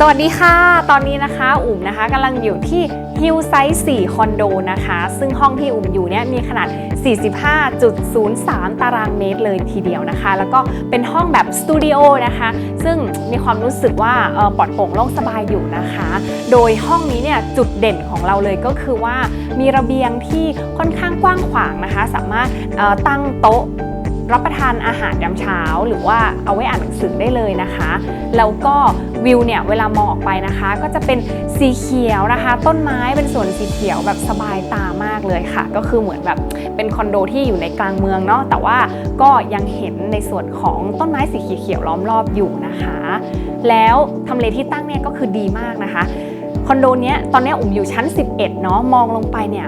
สวัสดีค่ะ ตอนนี้นะคะ อุ๋มนะคะกำลังอยู่ที่ฮิลไซส์4คอนโดนะคะ ซึ่งห้องที่อุ๋มอยู่เนี่ยมีขนาด 45.03 ตารางเมตรเลยทีเดียวนะคะ แล้วก็เป็นห้องแบบสตูดิโอนะคะ ซึ่งมีความรู้สึกว่าปลอดโปร่งโล่งสบายอยู่นะคะ โดยห้องนี้เนี่ยจุดเด่นของเราเลยก็คือว่ามีระเบียงที่ค่อนข้างกว้างขวางนะคะ สามารถตั้งโต๊ะ รับประทานอาหารยามเช้า หรือว่าเอาไว้อ่านหนังสือได้เลยนะคะ แล้วก็วิวเนี่ยเวลามองออกไปนะคะ ก็จะเป็นสีเขียวนะคะ ต้นไม้เป็นส่วนสีเขียวแบบสบายตามากเลยค่ะ ก็คือเหมือนแบบเป็นคอนโดที่อยู่ในกลางเมืองเนาะแต่ว่าก็ยังเห็นในส่วนของต้นไม้สีเขียวล้อมรอบอยู่นะคะ แล้วทำเลที่ตั้งเนี่ยก็คือดีมากนะคะคอนโดเนี้ยตอนนี้อุ่มอยู่ชั้น 11 เนาะมองลงไปเนี่ย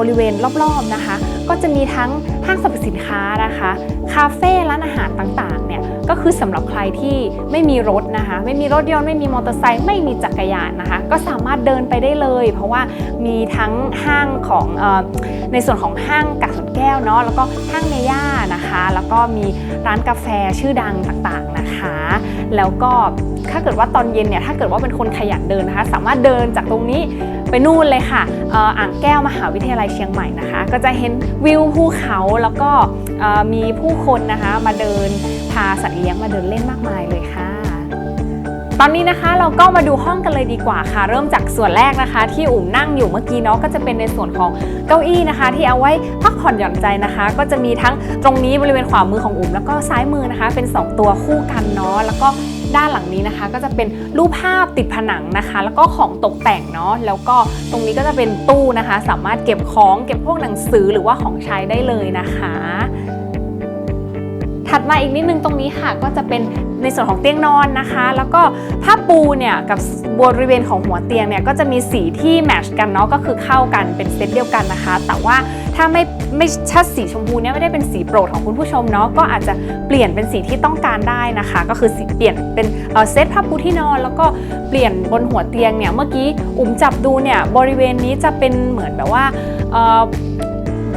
บริเวณรอบๆนะคะ ก็จะมีทั้งห้างสรรพสินค้านะคะ คาเฟ่ร้านอาหารต่างๆเนี่ยก็คือสำหรับใครที่ไม่มีรถนะคะ ไม่มีรถยนต์ไม่มีมอเตอร์ไซค์ไม่มีจักรยานนะคะ ก็สามารถเดินไปได้เลย เพราะว่ามีทั้งห้างของออในส่วนของห้างกักสวนแก้วเนาะแล้วก็ห้างเมย่านะคะ แล้วก็มีร้านกาแฟชื่อดังต่าง คะแล้วก็ถ้าเกิดว่าตอนเย็นเนี่ยถ้าเกิดว่าเป็นคนขยันเดินนะคะ สามารถเดินจากตรงนี้ไปนู่นเลยค่ะอ่ออ่างแก้วมหาวิทยาลัยเชียงใหม่นะคะ ก็จะเห็นวิวภูเขาแล้วก็มีผู้คนนะคะมาเดินพาสัตว์เลี้ยงมาเดินเล่นมากมายเลยค่ะ ตอนนี้นะคะเราก็มาดูห้องกันเลยดีกว่าค่ะ เริ่มจากส่วนแรกนะคะ ที่อุ๋มนั่งอยู่เมื่อกี้เนาะก็จะเป็นในส่วนของเก้าอี้นะคะ ที่เอาไว้พักผ่อนหย่อนใจนะคะ ก็จะมีทั้งตรงนี้บริเวณขวามือของอุ๋มแล้วก็ซ้ายมือนะคะ เป็น 2 ตัวคู่กันเนาะแล้วก็ด้านหลังนี้นะคะ ก็จะเป็นรูปภาพติดผนังนะคะ แล้วก็ของตกแต่งเนาะแล้วก็ตรงนี้ก็จะเป็นตู้นะคะ สามารถเก็บของเก็บพวกหนังสือหรือว่าของใช้ได้เลยนะคะ ถัดมาอีกนิดนึงตรงนี้ค่ะ ก็จะเป็นในส่วนของเตียงนอนนะคะ แล้วก็ผ้าปูเนี่ยกับบริเวณของหัวเตียงเนี่ยก็จะมีสีที่แมทชกันเนาะก็คือเข้ากันเป็นเซตเดียวกันนะคะ แต่ว่าถ้าไม่ไม่ชัดสีชมพูเนี่ยไม่ได้เป็นสีโปรดของคุณผู้ชมเนาะก็อาจจะเปลี่ยนเป็นสีที่ต้องการได้นะคะ ก็คือสีเปลี่ยนเป็นเซตผ้าปูที่นอน แล้วก็เปลี่ยนบนหัวเตียงเนี่ยเมื่อกี้อุ้มจับดูเนี่ยบริเวณนี้จะเป็นเหมือนแบบว่า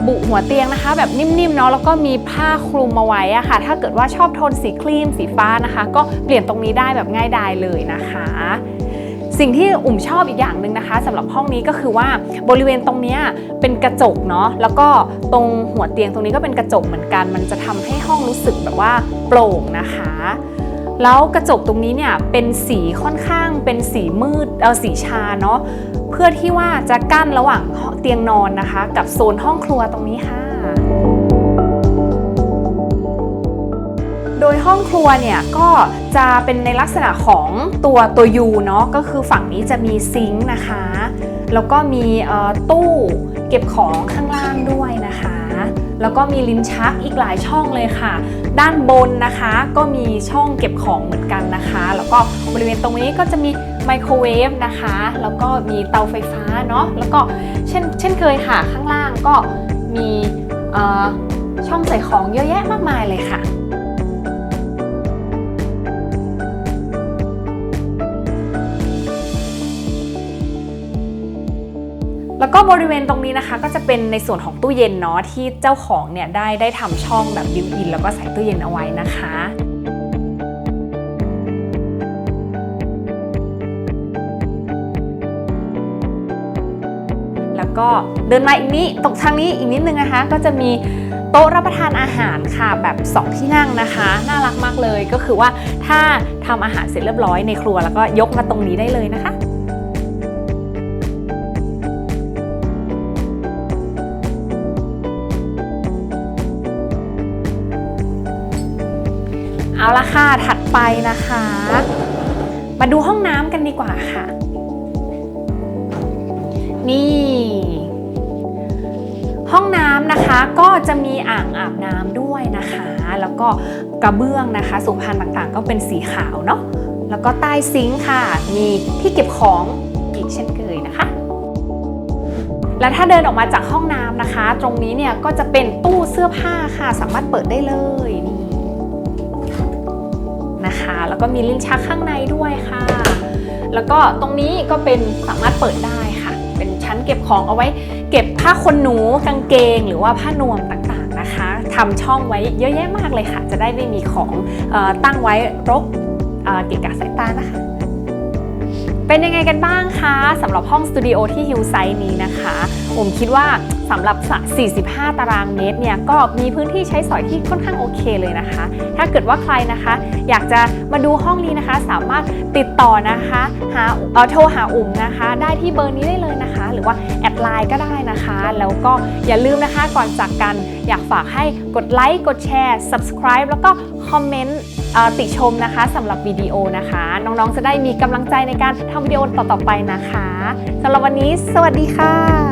บุหัวเตียงนะคะ แบบนิ่มๆเนาะแล้วก็มีผ้าคลุมมาไว้อะค่ะ ถ้าเกิดว่าชอบโทนสีครีมสีฟ้านะคะ ก็เปลี่ยนตรงนี้ได้แบบง่ายดายเลยนะคะสิ่งที่อุ่มชอบอีกอย่างหนึ่งนะคะสำหรับห้องนี้ก็คือว่าบริเวณตรงเนี้ยเป็นกระจกเนาะแล้วก็ตรงหัวเตียงตรงนี้ก็เป็นกระจกเหมือนกัน มันจะทำให้ห้องรู้สึกแบบว่าโปร่งนะคะ แล้วกระจกตรงนี้เนี่ยเป็นสีค่อนข้างเป็นสีมืดเออสีชาเนาะเพื่อที่ว่าจะกั้นระหว่างเตียงนอนนะคะ กับโซนห้องครัวตรงนี้ค่ะ โดยห้องครัวเนี่ยก็จะเป็นในลักษณะของตัวตัวยูเนาะก็คือฝั่งนี้จะมีซิงค์นะคะ แล้วก็มีตู้เก็บของข้างล่างด้วยนะคะ แล้วก็มีลิ้นชักอีกหลายช่องเลยค่ะ ด้านบนนะคะ ก็มีช่องเก็บของเหมือนกันนะคะ แล้วก็บริเวณตรงนี้ก็จะมีไมโครเวฟนะคะ แล้วก็มีเตาไฟฟ้าเนาะแล้วก็เช่นเช่นเคยค่ะ ข้างล่างก็มีช่องใส่ของเยอะแยะมากมายเลยค่ะ แล้วก็บริเวณตรงนี้นะคะ ก็จะเป็นในส่วนของตู้เย็นเนาะที่เจ้าของเนี่ยได้ได้ทำช่องแบบบิวอิน แล้วก็ใส่ตู้เย็นเอาไว้นะคะแล้วก็เดินมาอีกนี้ตกทางนี้อีกนิดนึงนะคะ ก็จะมีโต๊ะรับประทานอาหารค่ะแบบ 2 ที่นั่งนะคะ น่ารักมากเลยก็คือว่าถ้าทำอาหารเสร็จเรียบร้อยในครัวแล้วก็ยกมาตรงนี้ได้เลยนะคะ ละค่ะ ถัดไปนะคะ มาดูห้องน้ำกันดีกว่าค่ะ นี่ ห้องน้ำนะคะก็จะมีอ่างอาบน้ำด้วยนะคะ แล้วก็กระเบื้องนะคะสุพรรณต่างๆ ก็เป็นสีขาวเนาะ แล้วก็ใต้ซิงค์ค่ะ มีที่เก็บของอีกเช่นเคยนะคะและถ้าเดินออกมาจากห้องน้ำนะคะ ตรงนี้เนี่ยก็จะเป็นตู้เสื้อผ้าค่ะ สามารถเปิดได้เลย นะคะ แล้วก็มีลิ้นชักข้างในด้วยค่ะ แล้วก็ตรงนี้ก็เป็นสามารถเปิดได้ค่ะ เป็นชั้นเก็บของเอาไว้ เก็บผ้าขนหนูกางเกง หรือว่าผ้านวมต่างๆนะคะทำช่องไว้เยอะแยะมากเลยค่ะ จะได้ไม่มีของออตั้งไว้รกเกะกะสายตานะคะเป็นยังไงกันบ้างคะสำหรับห้องสตูดิโอที่ฮิลไซต์นี้นะคะ ผมคิดว่าสำหรับ 45 ตารางเมตรเนี่ยก็มีพื้นที่ใช้สอยที่ค่อนข้างโอเคเลยนะคะ ถ้าเกิดว่าใครนะคะ อยากจะมาดูห้องนี้นะคะ สามารถติดต่อนะคะหาโทรหาอุ่มนะคะ ได้ที่เบอร์นี้ได้เลยนะคะ หรือว่าแอดไลน์ก็ได้นะคะ แล้วก็อย่าลืมนะคะก่อนจากกันอยากฝากให้กดไลค์กดแชร์ subscribe แล้วก็คอมเมนต์ติชมนะคะสำหรับวิดีโอนะคะ น้องๆจะได้มีกำลังใจในการทำวิดีโอต่อๆไปนะคะสำหรับวันนี้ สวัสดีค่ะ